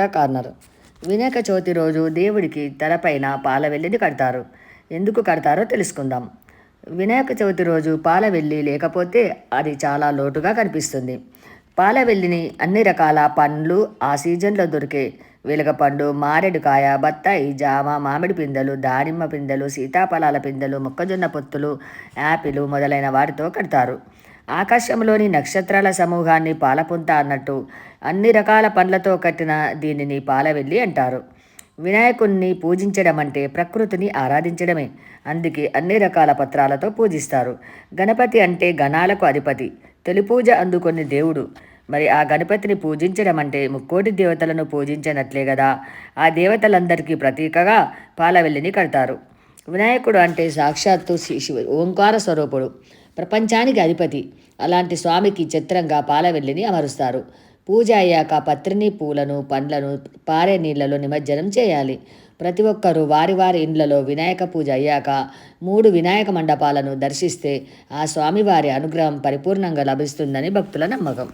Corner. Vinayaka Chavithi రోజు దేవుడికి తెరపైన పాల వెల్లిని కడతారు. ఎందుకు కడతారో తెలుసుకుందాం. వినాయక చవితి రోజు పాల వెల్లి లేకపోతే అది చాలా లోటుగా కనిపిస్తుంది. పాల వెల్లిని అన్ని రకాల పండ్లు ఆ సీజన్లో దొరికే వెలగపండు మారేడుకాయ బత్తాయి జామ మామిడి పిందెలు దానిమ్మ పిందెలు సీతాఫలాల పిందెలు మొక్కజొన్న పొత్తులు యాపిల్ మొదలైన వాటితో కడతారు. ఆకాశంలోని నక్షత్రాల సమూహాన్ని పాలపుంత అన్నట్టు అన్ని రకాల పండ్లతో కట్టిన దీనిని పాలవెల్లి అంటారు. వినాయకుణ్ణి పూజించడం అంటే ప్రకృతిని ఆరాధించడమే. అందుకే అన్ని రకాల పత్రాలతో పూజిస్తారు. గణపతి అంటే గణాలకు అధిపతి. తొలి పూజ అందుకొని దేవుడు. మరి ఆ గణపతిని పూజించడం అంటే ముక్కోటి దేవతలను పూజించినట్లే కదా ఆ దేవతలందరికీ ప్రతీకగా పాలవెల్లిని కడతారు. వినాయకుడు అంటే సాక్షాత్తు శి- ఓంకార స్వరూపుడు. ప్రపంచానికి అధిపతి. అలాంటి స్వామికి చిత్రంగా పాలవెల్లిని అమరుస్తారు. పూజ అయ్యాక పత్రిని పూలను పండ్లను పారే నీళ్ళలో నిమజ్జనం చేయాలి. ప్రతి ఒక్కరూ వారి వారి ఇండ్లలో వినాయక పూజ అయ్యాక మూడు వినాయక మండపాలను దర్శిస్తే ఆ స్వామివారి అనుగ్రహం పరిపూర్ణంగా లభిస్తుందని భక్తుల నమ్మకం.